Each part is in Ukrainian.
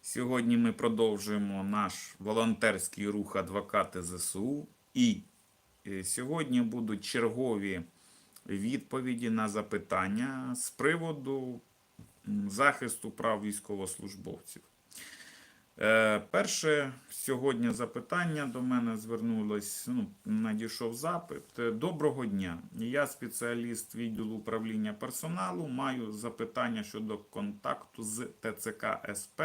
Сьогодні ми продовжуємо наш волонтерський рух адвокати ЗСУ. І е, сьогодні будуть чергові відповіді на запитання з приводу захисту прав військовослужбовців. Е, Перше сьогодні запитання до мене звернулось, ну, надійшов запит. Е, Доброго дня. Я спеціаліст відділу управління персоналу. Маю запитання щодо контакту з ТЦК СП,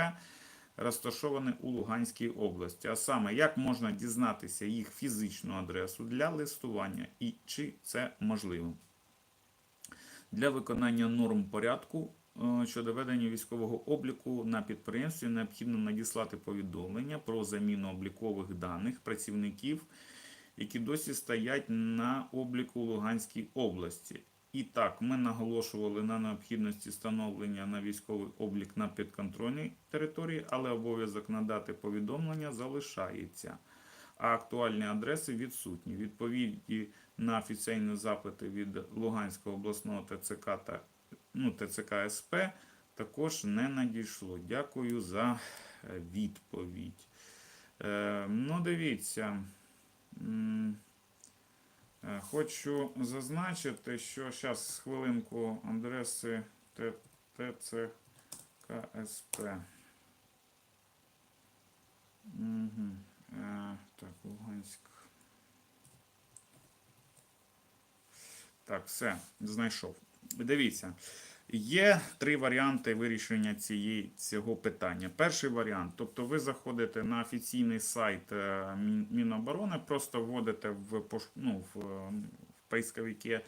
розташований у Луганській області. А саме, як можна дізнатися їх фізичну адресу для листування і чи це можливо? Для виконання норм порядку щодо ведення військового обліку на підприємстві необхідно надіслати повідомлення про заміну облікових даних працівників, які досі стоять на обліку Луганській області. І так, ми наголошували на необхідності встановлення на військовий облік на підконтрольній території, але обов'язок надати повідомлення залишається. А актуальні адреси відсутні. Відповіді на офіційні запити від Луганського обласного ТЦК та ну, ТЦК СП також не надійшло. Дякую за е, відповідь. Е, ну, дивіться. Е, Хочу зазначити, що зараз хвилинку адреси Т- ТЦК СП. Угу. Е, так, Луганськ. Так, все, знайшов. Дивіться, є три варіанти вирішення цієї, цього питання. Перший варіант, тобто ви заходите на офіційний сайт е, Міноборони, просто вводите в, ну, в, е, в поисковике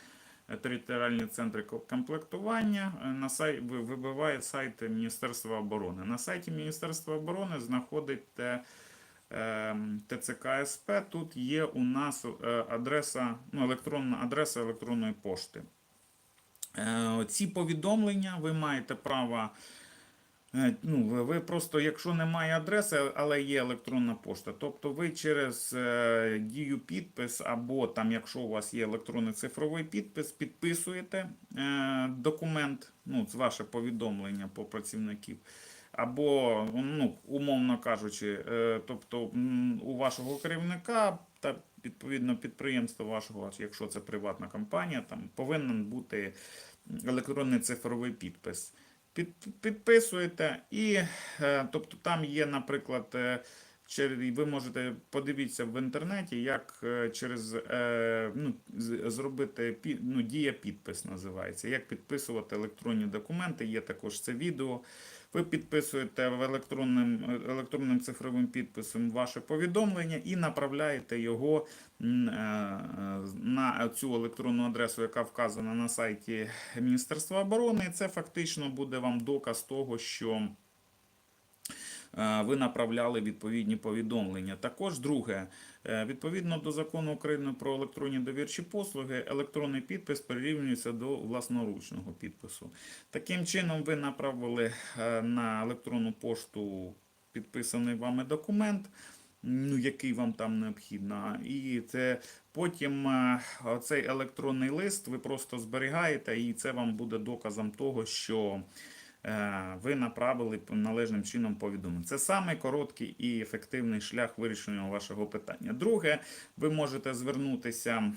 е, територіальні центри комплектування. На сайт вибиває сайт Міністерства оборони. На сайті Міністерства оборони знаходите ем, ТЦК СП. Тут є у нас адреса, ну, електронна адреса електронної пошти. Е, Ці повідомлення ви маєте право. е, Ну, ви- просто, якщо немає адреси, але є електронна пошта, тобто ви через е, дію підпис, або там, якщо у вас є електронний цифровий підпис, підписуєте документ, ну, це ваше повідомлення по працівників. Або, ну, умовно кажучи, тобто у вашого керівника та відповідно підприємство вашого, якщо це приватна компанія, там повинен бути електронний цифровий підпис. Під, підписуєте, і е, тобто там є, наприклад, е, ви можете подивитися в інтернеті, як е, через е, ну, зробити ну, дія підпис називається. Як підписувати електронні документи. Є також це відео. Ви підписуєте в електронним, електронним цифровим підписом ваше повідомлення і направляєте його е, е, на цю електронну адресу, яка вказана на сайті Міністерства оборони. Це фактично буде вам доказ того, що е, ви направляли відповідні повідомлення. Також друге, е, відповідно до закону України про електронні довірчі послуги, електронний підпис прирівнюється до власноручного підпису. Таким чином, ви направили е, на електронну пошту підписаний вами документ. Ну, який вам там необхідно, і це потім е, цей електронний лист ви просто зберігаєте, і це вам буде доказом того, що е, ви направили належним чином повідомлення. Це самий короткий і ефективний шлях вирішення вашого питання. Друге, ви можете звернутися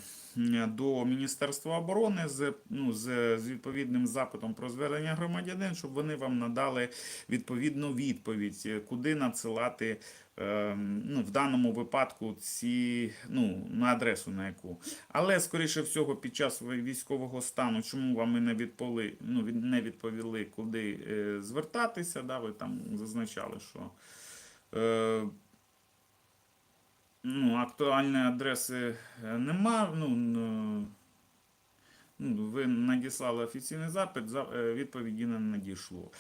до Міністерства оборони з, ну, з, з відповідним запитом про звернення громадянин, щоб вони вам надали відповідну відповідь, е, куди надсилати. Е, Ну, в даному випадку ці ну, на адресу на яку. Але, скоріше всього, під час військового стану, чому вам і не відповіли, ну, не відповіли, куди е, звертатися, да, ви там зазначали, що е, ну, актуальної адреси е, нема. Ну, ви надіслали офіційний запит, е, відповіді не надійшло.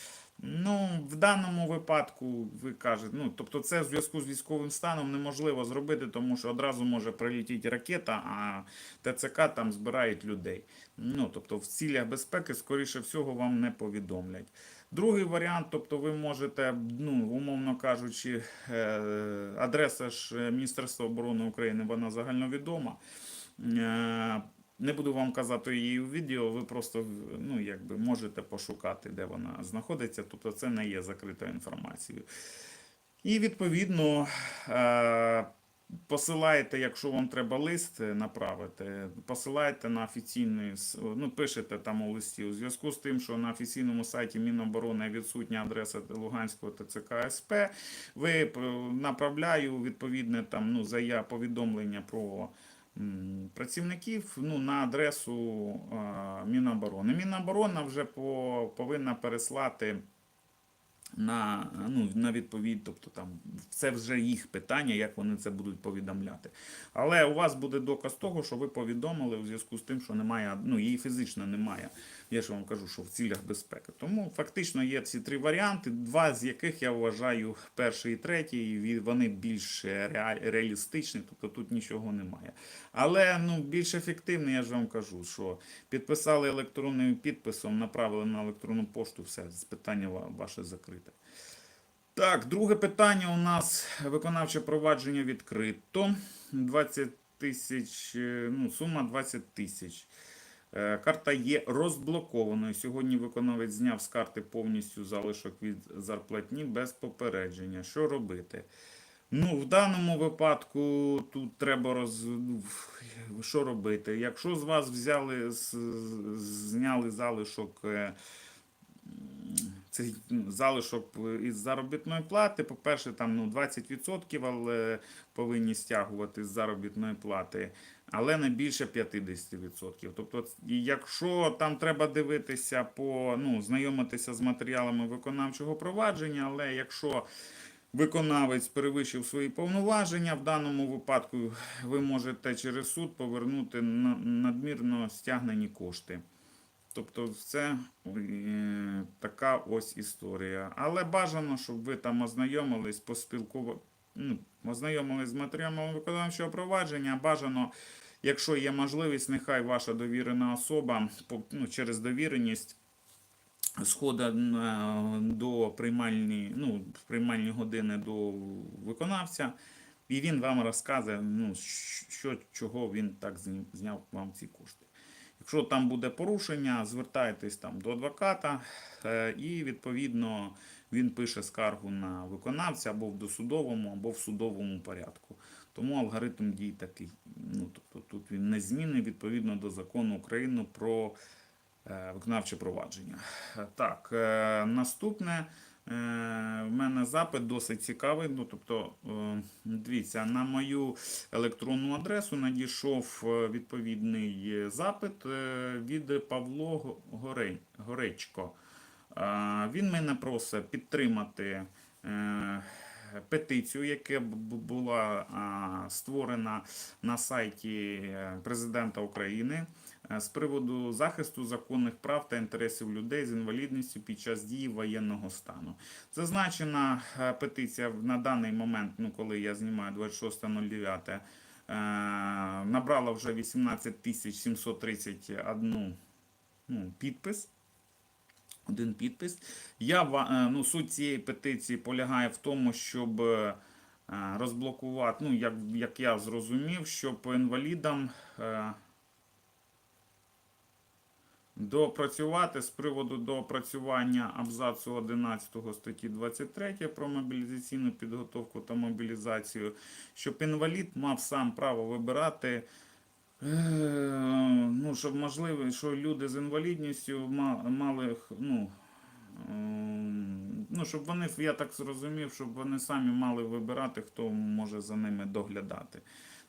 Ну, в даному випадку ви кажете, ну тобто, це в зв'язку з військовим станом неможливо зробити, тому що одразу може прилетіти ракета, а ТЦК там збирають людей. Ну, тобто, в цілях безпеки, скоріше всього, вам не повідомлять. Другий варіант, тобто, ви можете, ну, умовно кажучи, е, адреса ж е, Міністерства оборони України, вона загальновідома. Не буду вам казати її у відео, ви просто ну, якби, можете пошукати, де вона знаходиться. Тобто це не є закритою інформацією. І відповідно е, посилаєте, якщо вам треба лист направити, посилаєте на офіційний, ну, пишете там у листі у зв'язку з тим, що на офіційному сайті Міноборони відсутня адреса Луганського ТЦК СП, ви направляю відповідне там ну, зая повідомлення про працівників ну, на адресу Міноборони. Міноборона вже по, повинна переслати на, ну, на відповідь, тобто там це вже їх питання, як вони це будуть повідомляти. Але у вас буде доказ того, що ви повідомили у зв'язку з тим, що немає, ну її фізично немає. Я ж вам кажу, що в цілях безпеки. Тому фактично є ці три варіанти, два з яких я вважаю перший і третій, вони більш реалістичні, тобто тут нічого немає. Але ну, більш ефективно, я ж вам кажу, що підписали електронним підписом, направили на електронну пошту, все, питання ваше закрите. Так, друге питання у нас виконавче провадження відкрито. 20 тисяч, ну, сума 20 тисяч. Е, Карта є розблокованою. Сьогодні виконавець зняв з карти повністю залишок від зарплатні без попередження. Що робити? Ну, в даному випадку тут треба роз... ну, що робити. Якщо з вас взяли, зняли залишок. Е, цей ну, залишок із заробітної плати. По-перше, там ну, 20%, але повинні стягувати з заробітної плати, але не більше 50%. Тобто, якщо там треба дивитися по ну, знайомитися з матеріалами виконавчого провадження, але якщо виконавець перевищив свої повноваження, в даному випадку ви можете через суд повернути на- надмірно стягнені кошти. Тобто, це е, така ось історія. Але бажано, щоб ви там ознайомились, поспілкували, ну, ознайомились з матеріалами виконавчого провадження. Бажано, якщо є можливість, нехай ваша довірена особа ну, через довіреність схода до приймальні, ну, приймальні години до виконавця, і він вам розказує, ну, що, чого він так зняв вам ці кошти. Якщо там буде порушення, звертайтесь там до адвоката, е, і відповідно він пише скаргу на виконавця або в досудовому, або в судовому порядку. Тому алгоритм дій такий. Ну, тобто тут він не змінний відповідно до закону України про е, виконавче провадження. Так, е, наступне. Е, В мене запит досить цікавий. Ну, тобто, е, дивіться, на мою електронну адресу надійшов е, відповідний запит від Павло Горечко. Він мене просить підтримати петицію, яка була створена на сайті президента України з приводу захисту законних прав та інтересів людей з інвалідністю під час дії воєнного стану. Зазначена е, петиція на даний момент, ну коли я знімаю 26.09, е, набрала вже 18 тисяч 731 ну, підпис. Один підпис. Я, е, ну, суть цієї петиції полягає в тому, щоб е, розблокувати, ну, як, як я зрозумів, щоб інвалідам доопрацювати з приводу доопрацювання абзацу 11 статті 23 про мобілізаційну підготовку та мобілізацію, щоб інвалід мав сам право вибирати. Е, Ну, щоб можливо, що люди з інвалідністю мали ну, ем, ну, щоб вони, я так зрозумів, щоб вони самі мали вибирати, хто може за ними доглядати.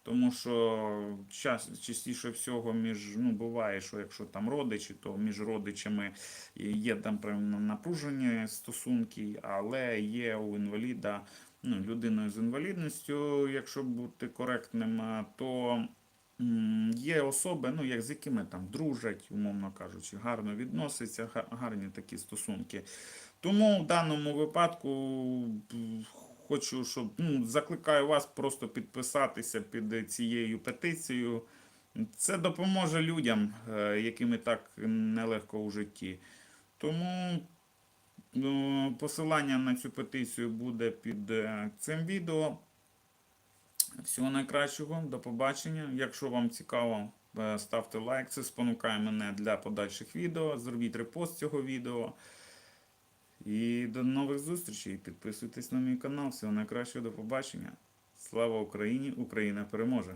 Тому що час, частіше всього між, ну, буває, що якщо там родичі, то між родичами є там напружені стосунки, але є у інваліда, ну, людиною з інвалідністю, якщо бути коректним, то є особи, ну, як з якими там дружать, умовно кажучи, гарно відносяться, гарні такі стосунки. Тому в даному випадку хочу, щоб ну, закликаю вас просто підписатися під цією петицією. Це допоможе людям, е, яким і так нелегко у житті. Тому ну, посилання на цю петицію буде під е, цим відео. Всього найкращого, до побачення. Якщо вам цікаво, Е, Ставте лайк, це спонукає мене для подальших відео. Зробіть репост цього відео. І до нових зустрічей. Підписуйтесь на мій канал. Всього найкращого, до побачення. Слава Україні! Україна переможе!